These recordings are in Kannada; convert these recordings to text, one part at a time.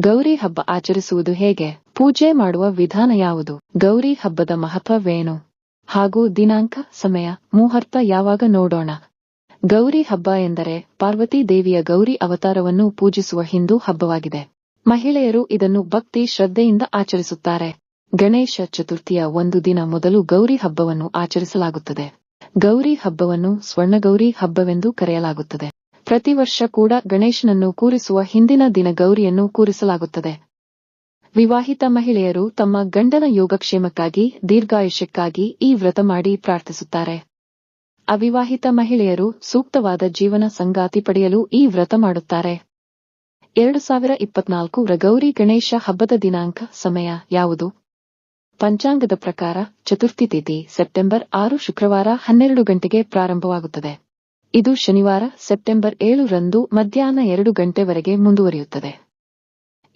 ಗೌರಿ ಹಬ್ಬ ಆಚರಿಸುವುದು ಹೇಗೆ? ಪೂಜೆ ಮಾಡುವ ವಿಧಾನ ಯಾವುದು? ಗೌರಿ ಹಬ್ಬದ ಮಹತ್ವವೇನು? ಹಾಗೂ ದಿನಾಂಕ, ಸಮಯ, ಮುಹೂರ್ತ ಯಾವಾಗ ನೋಡೋಣ? ಗೌರಿ ಹಬ್ಬ ಎಂದರೆ ಪಾರ್ವತಿ ದೇವಿಯ ಗೌರಿ ಅವತಾರವನ್ನು ಪೂಜಿಸುವ ಹಿಂದೂ ಹಬ್ಬವಾಗಿದೆ. ಮಹಿಳೆಯರು ಇದನ್ನು ಭಕ್ತಿ ಶ್ರದ್ಧೆಯಿಂದ ಆಚರಿಸುತ್ತಾರೆ. ಗಣೇಶ ಚತುರ್ಥಿಯ ಒಂದು ದಿನ ಮೊದಲು ಗೌರಿ ಹಬ್ಬವನ್ನು ಆಚರಿಸಲಾಗುತ್ತದೆ. ಗೌರಿ ಹಬ್ಬವನ್ನು ಸ್ವರ್ಣಗೌರಿ ಹಬ್ಬವೆಂದು ಕರೆಯಲಾಗುತ್ತದೆ. ಪ್ರತಿ ವರ್ಷ ಕೂಡ ಗಣೇಶನನ್ನು ಕೂರಿಸುವ ಹಿಂದಿನ ದಿನ ಗೌರಿಯನ್ನು ಕೂರಿಸಲಾಗುತ್ತದೆ. ವಿವಾಹಿತ ಮಹಿಳೆಯರು ತಮ್ಮ ಗಂಡನ ಯೋಗಕ್ಷೇಮಕ್ಕಾಗಿ, ದೀರ್ಘಾಯುಷ್ಯಕ್ಕಾಗಿ ಈ ವ್ರತ ಮಾಡಿ ಪ್ರಾರ್ಥಿಸುತ್ತಾರೆ. ಅವಿವಾಹಿತ ಮಹಿಳೆಯರು ಸೂಕ್ತವಾದ ಜೀವನ ಸಂಗಾತಿ ಪಡೆಯಲು ಈ ವ್ರತ ಮಾಡುತ್ತಾರೆ. ಎರಡು ಸಾವಿರ ಇಪ್ಪತ್ನಾಲ್ಕು ರ ಗೌರಿ ಗಣೇಶ ಹಬ್ಬದ ದಿನಾಂಕ ಸಮಯ ಯಾವುದು? ಪಂಚಾಂಗದ ಪ್ರಕಾರ ಚತುರ್ಥಿ ತಿಥಿ ಸೆಪ್ಟೆಂಬರ್ ಆರು ಶುಕ್ರವಾರ ಹನ್ನೆರಡು ಗಂಟೆಗೆ ಪ್ರಾರಂಭವಾಗುತ್ತದೆ. ಇದು ಶನಿವಾರ, ಸೆಪ್ಟೆಂಬರ್ ಏಳರಂದು ಮಧ್ಯಾಹ್ನ ಎರಡು ಗಂಟೆವರೆಗೆ ಮುಂದುವರಿಯುತ್ತದೆ.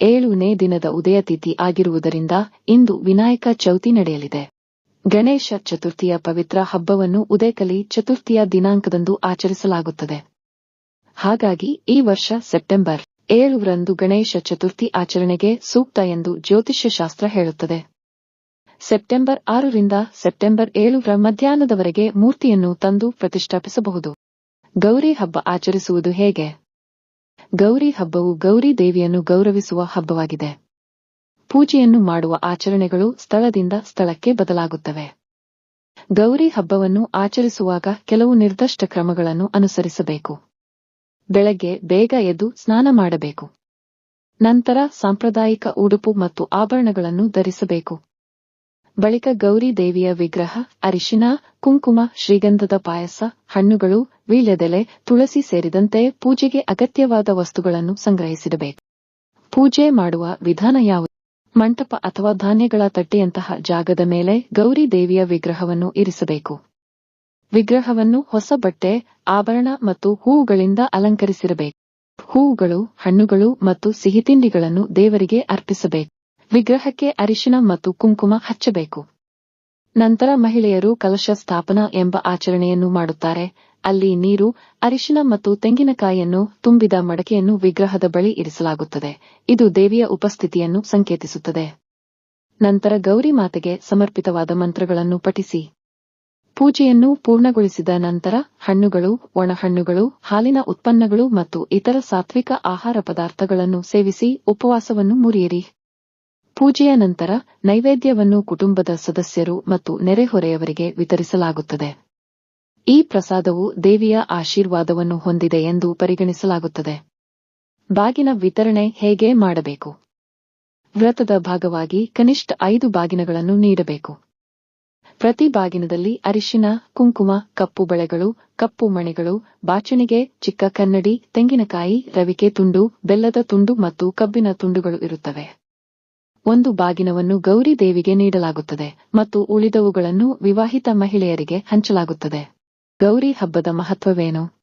ಏಳನೇ ದಿನದ ಉದಯ ತಿಥಿ ಆಗಿರುವುದರಿಂದ ಇಂದು ವಿನಾಯಕ ಚೌತಿ ನಡೆಯಲಿದೆ. ಗಣೇಶ ಚತುರ್ಥಿಯ ಪವಿತ್ರ ಹಬ್ಬವನ್ನು ಉದಯಕಲಿ ಚತುರ್ಥಿಯ ದಿನಾಂಕದಂದು ಆಚರಿಸಲಾಗುತ್ತದೆ. ಹಾಗಾಗಿ ಈ ವರ್ಷ ಸೆಪ್ಟೆಂಬರ್ ಏಳರಂದು ಗಣೇಶ ಚತುರ್ಥಿ ಆಚರಣೆಗೆ ಸೂಕ್ತ ಎಂದು ಜ್ಯೋತಿಷ್ಯ ಶಾಸ್ತ್ರ ಹೇಳುತ್ತದೆ. ಸೆಪ್ಟೆಂಬರ್ ಆರರಿಂದ ಸೆಪ್ಟೆಂಬರ್ ಏಳರ ಮಧ್ಯಾಹ್ನದವರೆಗೆ ಮೂರ್ತಿಯನ್ನು ತಂದು ಪ್ರತಿಷ್ಠಾಪಿಸಬಹುದು. ಗೌರಿ ಹಬ್ಬ ಆಚರಿಸುವುದು ಹೇಗೆ? ಗೌರಿ ಹಬ್ಬವು ಗೌರಿ ದೇವಿಯನ್ನು ಗೌರವಿಸುವ ಹಬ್ಬವಾಗಿದೆ. ಪೂಜೆಯನ್ನು ಮಾಡುವ ಆಚರಣೆಗಳು ಸ್ಥಳದಿಂದ ಸ್ಥಳಕ್ಕೆ ಬದಲಾಗುತ್ತವೆ. ಗೌರಿ ಹಬ್ಬವನ್ನು ಆಚರಿಸುವಾಗ ಕೆಲವು ನಿರ್ದಿಷ್ಟ ಕ್ರಮಗಳನ್ನು ಅನುಸರಿಸಬೇಕು. ಬೆಳಗ್ಗೆ ಬೇಗ ಎದ್ದು ಸ್ನಾನ ಮಾಡಬೇಕು. ನಂತರ ಸಾಂಪ್ರದಾಯಿಕ ಉಡುಪು ಮತ್ತು ಆಭರಣಗಳನ್ನು ಧರಿಸಬೇಕು. ಬಳಿಕ ಗೌರಿ ದೇವಿಯ ವಿಗ್ರಹ, ಅರಿಶಿನ, ಕುಂಕುಮ, ಶ್ರೀಗಂಧದ ಪಾಯಸ, ಹಣ್ಣುಗಳು, ವೀಳ್ಯದೆಲೆ, ತುಳಸಿ ಸೇರಿದಂತೆ ಪೂಜೆಗೆ ಅಗತ್ಯವಾದ ವಸ್ತುಗಳನ್ನು ಸಂಗ್ರಹಿಸಿಡಬೇಕು. ಪೂಜೆ ಮಾಡುವ ವಿಧಾನ ಯಾವುದು? ಮಂಟಪ ಅಥವಾ ಧಾನ್ಯಗಳ ತಟ್ಟೆಯಂತಹ ಜಾಗದ ಮೇಲೆ ಗೌರಿ ದೇವಿಯ ವಿಗ್ರಹವನ್ನು ಇರಿಸಬೇಕು. ವಿಗ್ರಹವನ್ನು ಹೊಸ ಬಟ್ಟೆ, ಆಭರಣ ಮತ್ತು ಹೂವುಗಳಿಂದ ಅಲಂಕರಿಸಿರಬೇಕು. ಹೂವುಗಳು, ಹಣ್ಣುಗಳು ಮತ್ತು ಸಿಹಿತಿಂಡಿಗಳನ್ನು ದೇವರಿಗೆ ಅರ್ಪಿಸಬೇಕು. ವಿಗ್ರಹಕ್ಕೆ ಅರಿಶಿನ ಮತ್ತು ಕುಂಕುಮ ಹಚ್ಚಬೇಕು. ನಂತರ ಮಹಿಳೆಯರು ಕಲಶ ಸ್ಥಾಪನಾ ಎಂಬ ಆಚರಣೆಯನ್ನು ಮಾಡುತ್ತಾರೆ. ಅಲ್ಲಿ ನೀರು, ಅರಿಶಿನ ಮತ್ತು ತೆಂಗಿನಕಾಯಿಯನ್ನು ತುಂಬಿದ ಮಡಕೆಯನ್ನು ವಿಗ್ರಹದ ಬಳಿ ಇರಿಸಲಾಗುತ್ತದೆ. ಇದು ದೇವಿಯ ಉಪಸ್ಥಿತಿಯನ್ನು ಸಂಕೇತಿಸುತ್ತದೆ. ನಂತರ ಗೌರಿ ಮಾತೆಗೆ ಸಮರ್ಪಿತವಾದ ಮಂತ್ರಗಳನ್ನು ಪಠಿಸಿ. ಪೂಜೆಯನ್ನು ಪೂರ್ಣಗೊಳಿಸಿದ ನಂತರ ಹಣ್ಣುಗಳು, ಒಣಹಣ್ಣುಗಳು, ಹಾಲಿನ ಉತ್ಪನ್ನಗಳು ಮತ್ತು ಇತರ ಸಾತ್ವಿಕ ಆಹಾರ ಪದಾರ್ಥಗಳನ್ನು ಸೇವಿಸಿ ಉಪವಾಸವನ್ನು ಮುರಿಯಿರಿ. ಪೂಜೆಯ ನಂತರ ನೈವೇದ್ಯವನ್ನು ಕುಟುಂಬದ ಸದಸ್ಯರು ಮತ್ತು ನೆರೆಹೊರೆಯವರಿಗೆ ವಿತರಿಸಲಾಗುತ್ತದೆ. ಈ ಪ್ರಸಾದವು ದೇವಿಯ ಆಶೀರ್ವಾದವನ್ನು ಹೊಂದಿದೆ ಎಂದು ಪರಿಗಣಿಸಲಾಗುತ್ತದೆ. ಬಾಗಿನ ವಿತರಣೆ ಹೇಗೆ ಮಾಡಬೇಕು? ವ್ರತದ ಭಾಗವಾಗಿ ಕನಿಷ್ಠ ಐದು ಬಾಗಿನಗಳನ್ನು ನೀಡಬೇಕು. ಪ್ರತಿ ಬಾಗಿನದಲ್ಲಿ ಅರಿಶಿನ, ಕುಂಕುಮ, ಕಪ್ಪು ಬಳೆಗಳು, ಕಪ್ಪು ಮಣಿಗಳು, ಬಾಚಣಿಗೆ, ಚಿಕ್ಕ ಕನ್ನಡಿ, ತೆಂಗಿನಕಾಯಿ, ರವಿಕೆ ತುಂಡು, ಬೆಲ್ಲದ ತುಂಡು ಮತ್ತು ಕಬ್ಬಿನ ತುಂಡುಗಳು ಇರುತ್ತವೆ. ಒಂದು ಬಾಗಿನವನ್ನು ಗೌರಿ ದೇವಿಗೆ ನೀಡಲಾಗುತ್ತದೆ ಮತ್ತು ಉಳಿದವುಗಳನ್ನು ವಿವಾಹಿತ ಮಹಿಳೆಯರಿಗೆ ಹಂಚಲಾಗುತ್ತದೆ. ಗೌರಿ ಹಬ್ಬದ ಮಹತ್ವವೇನು?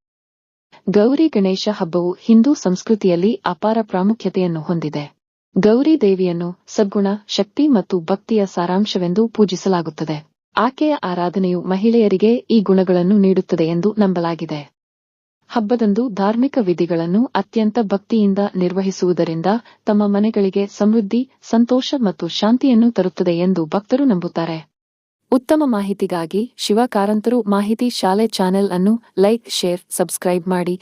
ಗೌರಿ ಗಣೇಶ ಹಬ್ಬವು ಹಿಂದೂ ಸಂಸ್ಕೃತಿಯಲ್ಲಿ ಅಪಾರ ಪ್ರಾಮುಖ್ಯತೆಯನ್ನು ಹೊಂದಿದೆ. ಗೌರಿ ದೇವಿಯನ್ನು ಸದ್ಗುಣ, ಶಕ್ತಿ ಮತ್ತು ಭಕ್ತಿಯ ಸಾರಾಂಶವೆಂದು ಪೂಜಿಸಲಾಗುತ್ತದೆ. ಆಕೆಯ ಆರಾಧನೆಯು ಮಹಿಳೆಯರಿಗೆ ಈ ಗುಣಗಳನ್ನು ನೀಡುತ್ತದೆ ಎಂದು ನಂಬಲಾಗಿದೆ. ಹಬ್ಬದಂದು ಧಾರ್ಮಿಕ ವಿಧಿಗಳನ್ನು ಅತ್ಯಂತ ಭಕ್ತಿಯಿಂದ ನಿರ್ವಹಿಸುವುದರಿಂದ ತಮ್ಮ ಮನೆಗಳಿಗೆ ಸಮೃದ್ಧಿ, ಸಂತೋಷ ಮತ್ತು ಶಾಂತಿಯನ್ನು ತರುತ್ತದೆ ಎಂದು ಭಕ್ತರು ನಂಬುತ್ತಾರೆ. ಉತ್ತಮ ಮಾಹಿತಿಗಾಗಿ ಶಿವಕಾರಂತರು ಮಾಹಿತಿ ಶಾಲೆ ಚಾನೆಲ್ ಅನ್ನು ಲೈಕ್, ಶೇರ್, ಸಬ್ಸ್ಕ್ರೈಬ್ ಮಾಡಿ.